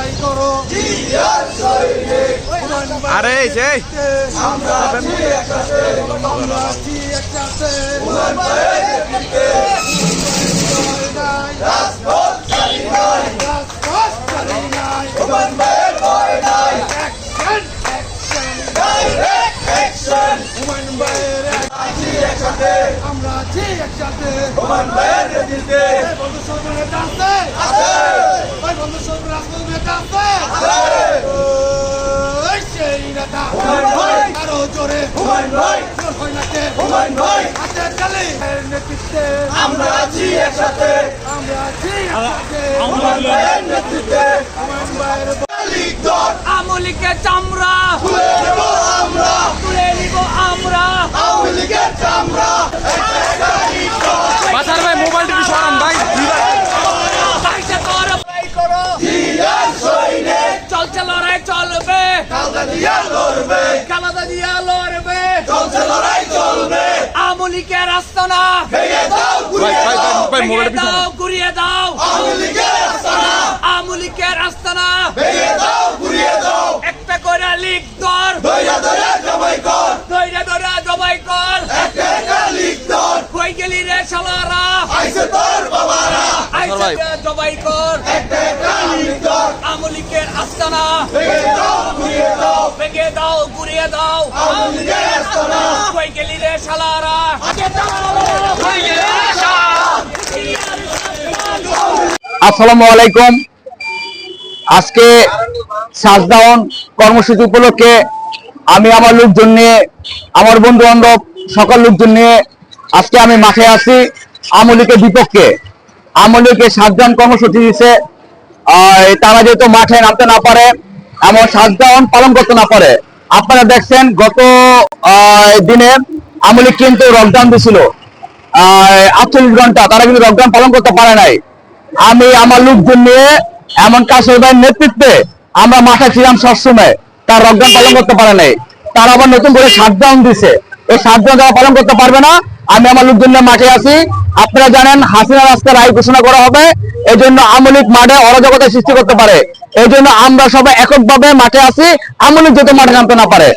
লড়াই করো। আরে সেই আমরা আমরা আছি একসাথে ওমান ভাইয়ের দিলতে বন্ধু সরকারের দাস্তে আছে। বন্ধু সরকার রাজপথ নেতা আছে সেই নেতা আরও জোরে নেতৃত্বে আমরা আছি একসাথে। আমরা আছি একসাথে। হুমান নেতৃত্বে আমলিকে চামড়া দিয়া লড়বে। কানাদা দিয়া লড়বে। চলছে লড়াই চলবে। আমলিকে রাস্তা না ভেঙে দাও ঘুরিয়ে ভাই দাও। ভাই ভেঙে দাও ঘুরিয়ে দাও। আওয়ামী লীগের আস্তানা। আমলিকে রাস্তা না ভেঙে দাও ঘুরিয়ে দাও। একটা করে লিগ দর দইরা দইরা জমাই কর। দইরা দইরা জবাই কর। একটা একটা লিগ দল কই গেলি রে শালারা? আইসে তোর বাবারা। আইসা ভাই। জবাই কর একটা একটা লিগ দল আমলিকের আস্তানা ভেঙে দাও ঘুরিয়ে দাও ভেঙে দাও শালারা? আসসালামু আলাইকুম। আজকে সাজদাউন কর্মসূচি উপলক্ষে আমি আমার লোকজন নিয়ে, আমার বন্ধু বান্ধব সকল লোকজন নিয়ে আজকে আমি মাঠে আছি আমলিকের বিপক্ষে। আমলিকে সাজদাউন কর্মসূচি দিচ্ছে তারা যেহেতু মাঠে নামতে না পারে, এমন সাজদাউন পালন করতে না পারে আপনারা দেখছেন গত দিনে আমলি কিন্তু লকডাউন দিছিল। আটচল্লিশ ঘণ্টা, তারা কিন্তু লকডাউন পালন করতে পারে নাই। আমি আমার লোকজন নিয়ে এমন কাশের ভাইয়ের নেতৃত্বে আমরা মাঠে ছিলাম সবসময়। তার লকডাউন পালন করতে পারে নাই। তারা আবার নতুন করে শাটডাউন দিছে। এই শাটডাউন তারা পালন করতে পারবে না আমি আমার লোকজন মাঠে আছি। আপনারা জানেন, হাসিনা রাস্তা রায় ঘোষণা করা হবে। এই জন্য আমলিক মাঠে অরাজকতা সৃষ্টি করতে পারে। এই জন্য আমরা সবাই এককভাবে মাঠে আছি। আমলিক যাতে মাঠে নামতে না পারে।